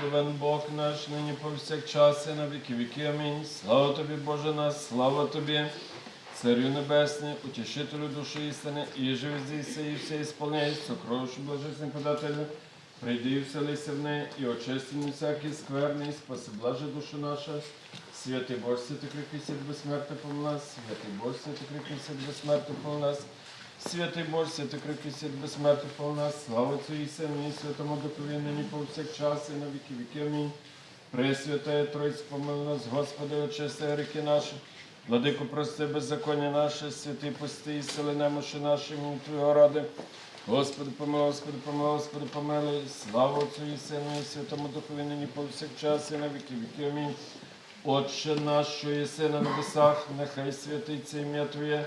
Благословен Бог наш, нині повсякчас і на віки віки. Амінь. Слава тобі, Боже наш, слава тобі, Царю Небесний, утішителю душі істини, і живи здійся, і все ісполняй, сокровищу блажесний подателю. Прийди і вселися в неї, і очисти всякий скверний, спаси блаже душу наша. Святий Боже, святий кріпкий свят безсмертний помил нас, святий Боже, святий кріпкий свят безсмертний помил нас. Святий Боже, святий кріпкий свят безсмертний помил нас. Слава Отцю і Сину, і Святому Духові, нині повсякчас, і на віки віки. Амінь. Пресвятая Тройць, помили нас, Господи, очисти ріки наші. Владику, прости беззаконня наше, святий пусти і сили немощі наші, імені Твого ради. Господи, помилуй, Господи, помилуй, Господи, помилуй. Слава Отцю і Сину, і Святому Духові, нині повсякчас, і на віки віки. Амінь. Отче наш, що єси на небесах, нехай святиться ім'я Твоє,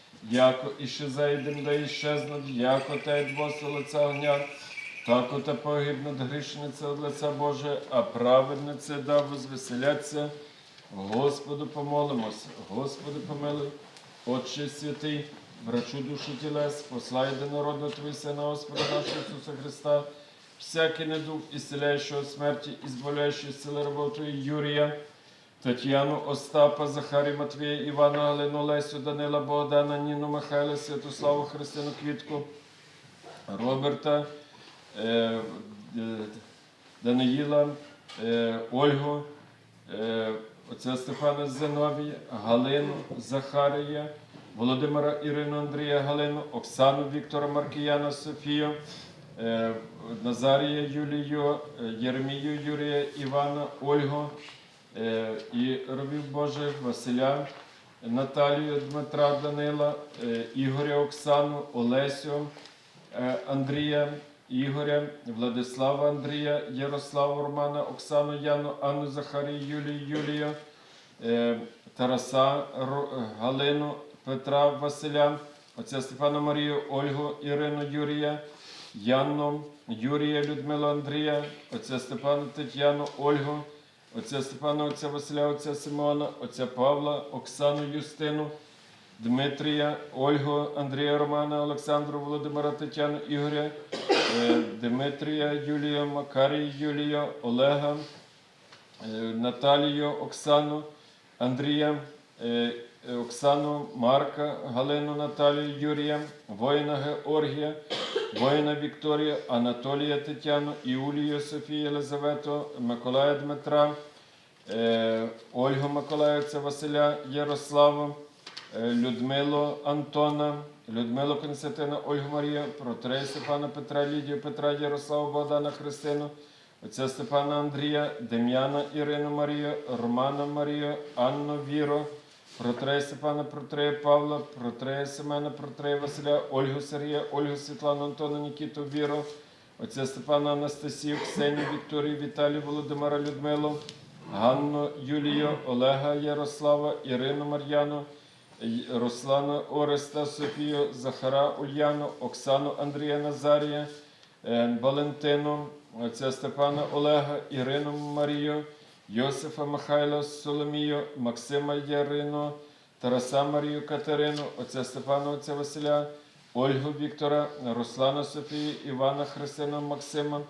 яко іще зайдем, да іщезнуть, яко й двоси лиця огня, тако та погибнуть грішниця від лиця Боже, а праведниці да возвеселяться. Господу помолимося, Господи помилуй, Отче святий, врачу душі тілес, послай до народу Твій Сина Господа нашого Ісуса Христа, всякий недуг, ісцеляючого смерті, і зболяючий сили роботи Юрія, Тетяну, Остапа, Захарі, Матвія, Івана, Галину, Лесю, Данила, Богдана, Ніну, Михайла, Святославу, Христину, Квітку, Роберта, е, е, Даниїла, е, Ольгу, отця Стефана Зиновія, Галину, Захарія, Володимира Ірину, Андрія, Галину, Оксану, Віктора, Маркіяна, Софію, Назарія, Юлію, Єремію, Юрія, Івана, Ольгу, і робів Божих, Василя, Наталію, Дмитра, Данила, е, Ігоря, Оксану, Олесю, е, Андрія, Ігоря, Владислава Андрія, Ярослава Романа, Оксану, Яну, Анну, Захарію, Юлію, Юлію, е, Тараса, е, Галину, Петра, Василя, отця Степана Марію, Ольгу, Ірину, Юрія, Яну, Юрія, Людмилу, Андрія, отця Степана, Тетяну, Ольгу, отця Степана, отця Василя, отця Симона, отця Павла, Оксану, Юстину, Дмитрія, Ольгу, Андрія Романа, Олександру, Володимира, Тетяну, Ігоря, е, Дмитрія, Юлію, Макарію, Юлію, Олега, е, Наталію, Оксану, Андрія, е, Оксану, Марка, Галину, Наталію, Юрія, воїна Георгія, воїна Вікторія, Анатолія Тетяну, Іулію, Софію, Єлизавету, Миколая Дмитра, е, Ольгу Миколаївця, Василя, Ярославу, е, Людмилу Антона, Людмилу Константина, Ольгу Марію, Протрея Степана Петра, Лідію Петра, Ярославу, Богдана Христину, отця Степана Андрія, Дем'яна Ірину Марію, Романа Марію, Анну Віру, Протрея Степана, Протрея Павла, Протрея Семена, Протрея Василя, Ольгу Сергія, Ольгу Світлану, Антона, Нікіту Віру, отця Степана Анастасію, Ксенію, Вікторію, Віталію, Володимира Людмилу, Ганну Юлію, Олега Ярослава, Ірину Мар'яну, Руслана Ореста, Софію, Захара Ульяну, Оксану Андрія Назарія, е, Валентину, отця Степана Олега, Ірину Марію, Йосифа Михайла Соломію, Максима Ярину, Тараса Марію Катерину, отця Степана, отця Василя, Ольгу Віктора, Руслана Софію, Івана Христина Максима,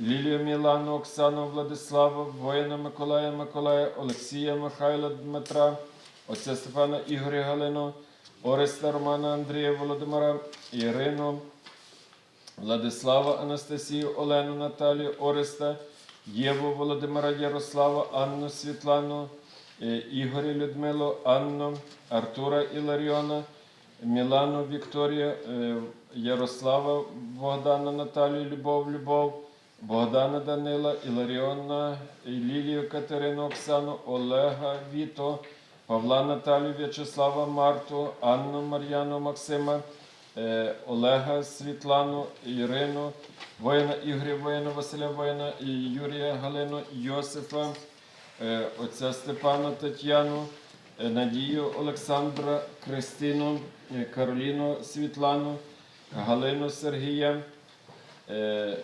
Лілію Мілану, Оксану Владиславу, воїна Миколая Миколая, Олексія Михайла Дмитра, отця Степана Ігоря Галину, Ореста Романа Андрія Володимира, Ірину, Владислава Анастасію, Олену Наталію, Ореста, Єву Володимира Ярослава, Анну Світлану, е, Ігоря Людмилу, Анну, Артура Іларіона, Мілану Вікторію, е, Ярослава Богдана Наталію, Любов, Любов, Богдана Данила, Іларіона, Лілію Катерину, Оксану, Олега Віто, Павла Наталію, В'ячеслава Марту, Анну Мар'яну Максима, Олега Світлану, Ірину, воїна Ігоря, воїна Василя, воїна Юрія Галину, Йосифа, е, отця Степана Тетяну, е, Надію Олександра, Кристину, е, Кароліну Світлану, Галину Сергія, е,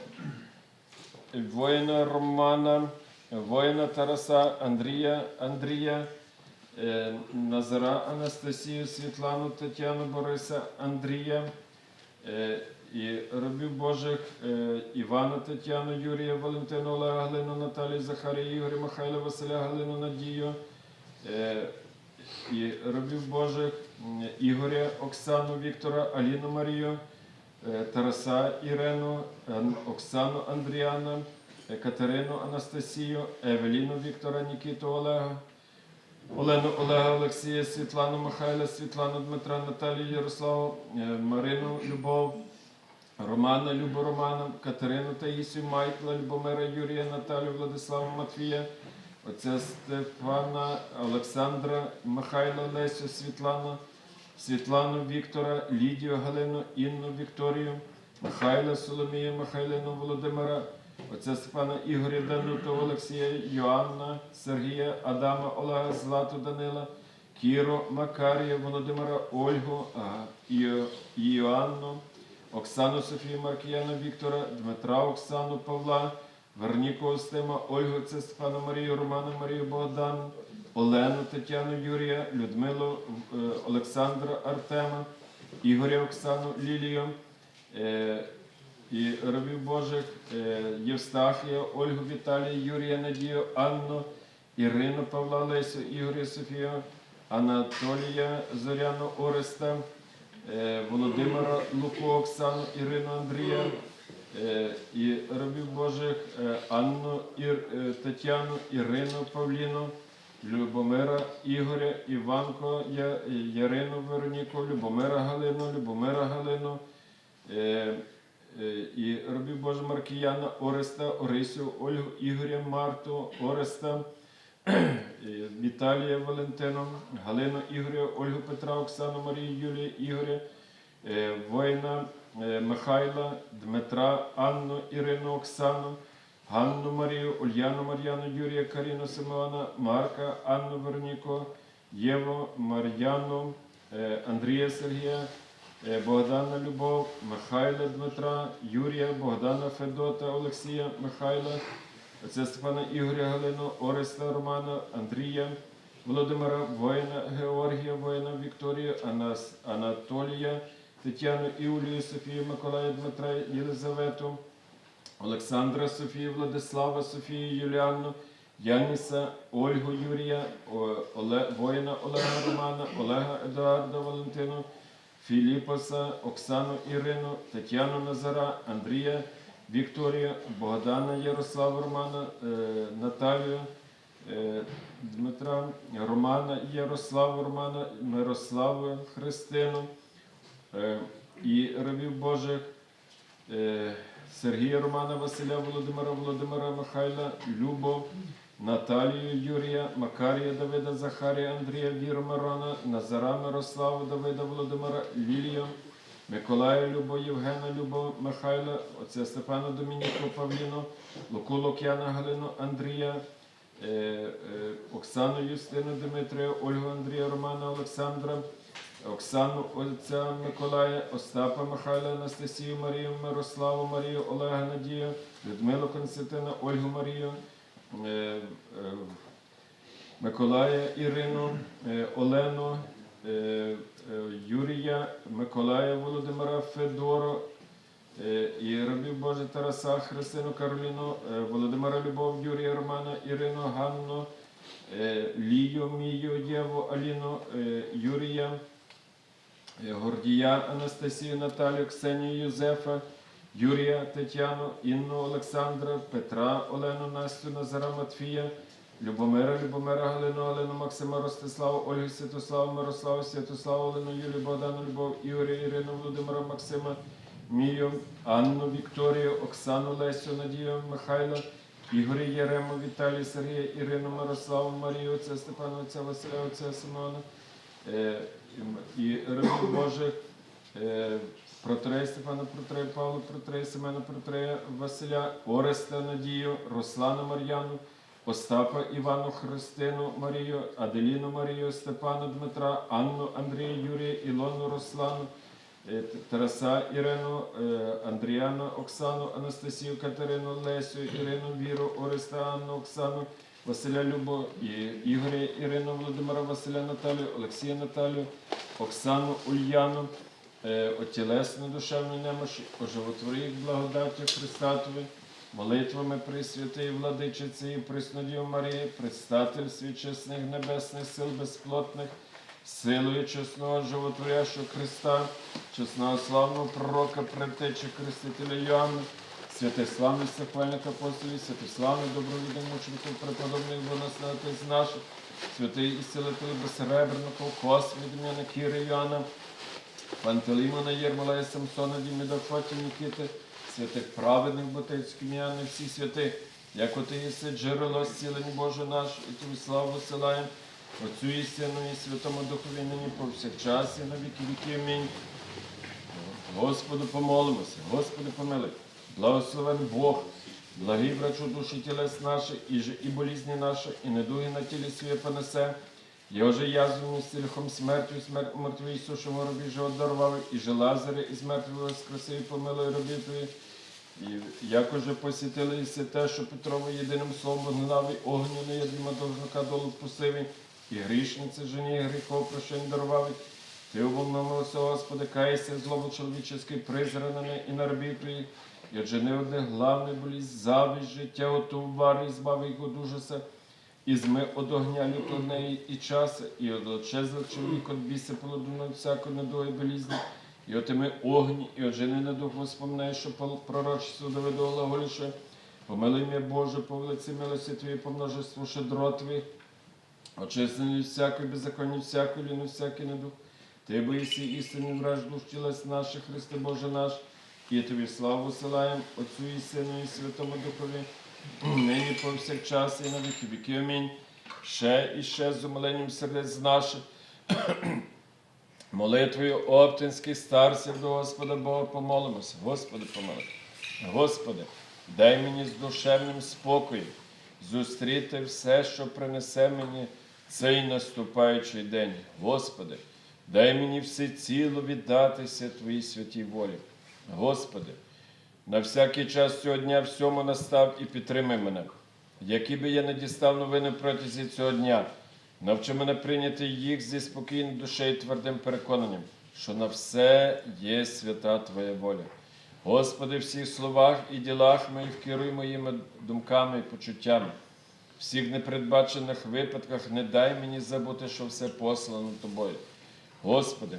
воїна Романа, воїна Тараса, Андрія, Андрія, е, Назара Анастасію, Світлану, Тетяну, Бориса, Андрія, е, і рабів Божих е, Івана, Тетяну, Юрія, Валентину, Олега, Галину, Наталію, Захарію, Ігоря, Михайла, Василя, Галину, Надію, е, і рабів Божих Ігоря, Оксану, Віктора, Аліну Марію, е, Тараса Ірену, Оксану Андріана, е, Катерину Анастасію, Евеліну Віктора, Нікіту Олега, Олену Олега Олексія, Світлану Михайла, Світлану Дмитра, Наталію Ярославу, е, Марину Любов, Романа Любу Романа, Катерину Таїсію, Майкла, Любомира Юрія, Наталію, Владислава Матвія, отця Стефана, Олександра, Михайла Лесю, Світлану, Світлану Віктора, Лідію Галину, Інну Вікторію, Михайла Соломію, Михайлину Володимира, отця Степана Ігоря Дануту, Олексія, Йоанна, Сергія, Адама, Олега, Злату Данила, Кіру, Макарія, Володимира, Ольгу, Іоанну, Оксану Софію Маркіяна Віктора, Дмитра Оксану Павла, Верніку Остима, Ольгу це Степану Марію, Роману Марію Богдан, Олену Тетяну Юрія, Людмилу е, Олександра Артема, Ігоря Оксану Лілію, е, і рабів Божих е, Євстахія, Ольгу Віталія, Юрія Надію, Анну, Ірину Павла Лесю, Ігоря Софію, Анатолія Зоряну Ореста, е, Володимира Луку, Оксану, Ірину Андрія, е, і рабів Божих Анну, Ір, Тетяну, Ірину Павліну, Любомира Ігоря, Іванко, Ярину Вероніку, Любомира Галину, Любомира Галину, і рабів Божа Маркіяна, Ореста, Орисю, Ольгу, Ігоря, Марту, Ореста, е, Віталія Валентину, Галину Ігоря, Ольгу Петра, Оксану Марію, Юлію Ігоря, е, воїна е, Михайла, Дмитра, Анну, Ірину, Оксану, Ганну Марію, Ульяну Мар'яну, Юрія, Каріну Симеона, Марка, Анну Вероніку, Єву, Мар'яну, е, Андрія Сергія, е, Богдана Любов, Михайла Дмитра, Юрія, Богдана Федота, Олексія, Михайла, отця Степана Ігоря Галину, Ореста Романа, Андрія, Володимира, воїна Георгія, воїна Вікторію, Анас, Анатолія, Тетяну Іулію, Софію, Миколая, Дмитра, Єлизавету, Олександра Софію, Владислава Софію, Юліанну, Яніса, Ольгу Юрія, Оле, воїна Олега Романа, Олега Едуарда Валентину, Філіпоса, Оксану Ірину, Тетяну Назара, Андрія Вікторію, Богдана Ярослава Романа, е, Наталію е, Дмитра, Романа Ярославу Романа, Мирославу Христину е, і рабів Божих. Сергія Романа, Василя Володимира, Володимира Михайла, Любов, Наталію Юрія, Макарія Давида, Захарія, Андрія, Віру Мирона, Назара Мирославу, Давида, Володимира, Лілію, Миколая Любов, Євгена Любов, Михайла, отця Степана Домініку, Павліну, Луку Лук'яна, Галину, Андрія, е, е, Оксану Юстину, Дмитрія, Ольгу Андрія, Романа, Олександра, Оксану Отця Миколая, Остапа Михайла, Анастасію Марію, Мирославу Марію, Олега Надію, Людмилу Константина, Ольгу Марію, Миколая Ірину, е, Олену, е, е, Юрія, Миколая Володимира Федоро, е, і рабів Божий Тараса, Христину Кароліну, е, Володимира Любов, Юрія Романа, Ірину, Ганну, е, Лію, Мію, Єву, Аліну, е, Юрія. Е, Гордія Анастасію Наталію, Ксенію Юзефа, Юрія Тетяну, Інну Олександра, Петра Олену, Настю Назара Матфія, Любомира, Любомира Галину, Галину, Максима Ростиславу, Ольгу Святославу, Мирославу, Святославу, Олену, Юлію, Богдану, Любов, Ігоря, Ірину, Володимира, Максима, Мію, Анну, Вікторію, Оксану, Лесю, Надію, Михайла, Ігоря Єрему, Віталія, Сергія, Ірину, Мирославу, Марію, отця Степана, отця Василя, отця Симона, е, і Божих, е, Протрея Стефана Протрея, Павла Протрея, Семена Протрея, Василя, Ореста Надію, Руслана Мар'яну, Остапа Івану Христину Марію, Аделіну Марію, Степана Дмитра, Анну Андрія Юрія, Ілону Руслану, е, Тараса Ірину, е, Андріану Оксану, Анастасію Катерину, Лесю, Ірину Віру, Ореста Анну Оксану, Василя Любо, Ігоря Ірину, Володимира Василя Наталію, Олексія Наталію, Оксану Ульяну, отілесну душевну немощі, оживотвори їх благодаттю Христатові, молитвами Пресвятої Владичиці і Преснодію Марії, предстатель свідчесних небесних сил безплотних, силою чесного животворящого Христа, чесного славного пророка, предтечі Хрестителя Йоанна, Святославний Сахвальник апостолів, Святославний добровідних мучеників, преподобних бонасноватець наших, святий ісцелитель безсеребренников, Космі, Дем'яна Кіри Йоанна, Пантелеймона Єрмолая Самсона, Діміда Фоті Нікіти, святих праведних Ботецьких м'яни, всі святи, як оти єси джерело зцілення Боже наш, і тобі славу силаєм, Отцю і Сину і Святому Духові нині повсякчас і на віки віки. Амінь. Господу помолимося, Господи помилуй, благословен Бог, благий врачу душі тілес наші, і, ж- і болізні наші, і недуги на тілі своє понесе. Його же язвами стільхом смертю, смерть мертвій сушому робі же одарвав, і же Лазаря із мертвого воскресив, помилуй робі твої. І як уже посітили і те, що Петрово єдиним словом вогнав і огню не єдима должника долу впустив, і грішниці жені гріхов прощень дарував. Ти обомномилася, Господи, кайся, злобу чоловіческий призранене і на рабі твоїх, і отже не одне главне болість, завість життя, оту вари, і збави його дужаса, і зми од огня лютого неї і часа, і од чоловік от біса полодуна всяко недої болізні, і отими огні, і отжени на дух воспоминай, що пророчество доведу глаголіше, помилуй мене, Боже, по велиці милості Твої, по множеству щедрот Твоїх, очистені всякої беззаконні, всякої ліну, всякий недух. Ти боїшся істинний враж душ тілес наших, Христе Боже наш, і тобі славу силаєм, Отцю і Сину, і Святому Духові, нині повсякчас і на віки віки. Амінь. Ще і ще з умиленням сердець наших, молитвою оптинських старців до Господа Бога помолимося. Господи, помилуй. Господи, дай мені з душевним спокоєм зустріти все, що принесе мені цей наступаючий день. Господи, дай мені всеціло віддатися Твоїй святій волі. Господи, на всякий час цього дня всьому настав і підтримай мене. Які би я не дістав новини протязі цього дня, навчи мене прийняти їх зі спокійною душею і твердим переконанням, що на все є свята Твоя воля. Господи, в всіх словах і ділах моїх керуй моїми думками і почуттями. Всіх непередбачених випадках не дай мені забути, що все послано Тобою. Господи,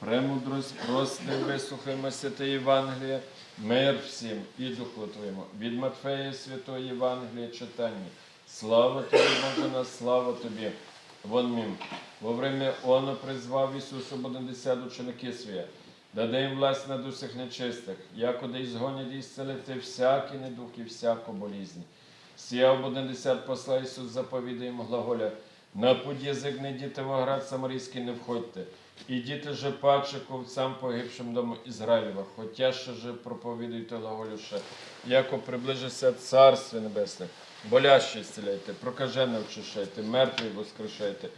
Премудрость, прости, вислухаймо святе Євангеліє, мир всім і духу Твоєму. Від Матфея Святої Євангелія читання. Слава Тобі, Боже, на слава Тобі. Вон мім. Во время Оно призвав Ісус ободесят ученики свої, даде їм власть над усіх нечистих, якоди й згонять і зцелити всякі недух і всяку болізнь. Сія ободесят посла Ісус заповідає їм глаголя, на путь язик не діти в Самарійський не входьте, і діти же паче ковцям погибшим дому Ізраїлева, хотя ще же проповідуйте глаголю ще, яко приближиться Царстві Небесне, боляще зціляйте, прокажене очищайте, мертві воскрешайте,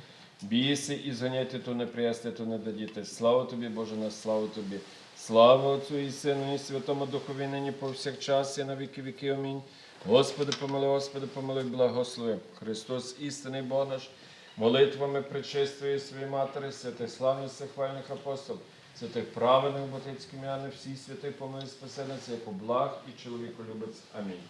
Бійся і зганяйте, то не приясти, то не дадіте. Слава тобі, Боже, на славу тобі. Слава Отцю і Сину, і Святому Духові, нині повсякчас, і на віки віки. Амінь. Господи, помилуй, Господи, помилуй, благослови. Христос, істинний Бог наш, молитвами причистої своєї Матері, святих славних сихвальних апостол, святих праведних ботицьких м'яни, всі святих помилуй спасенець, як благ і чоловіку любець. Амінь.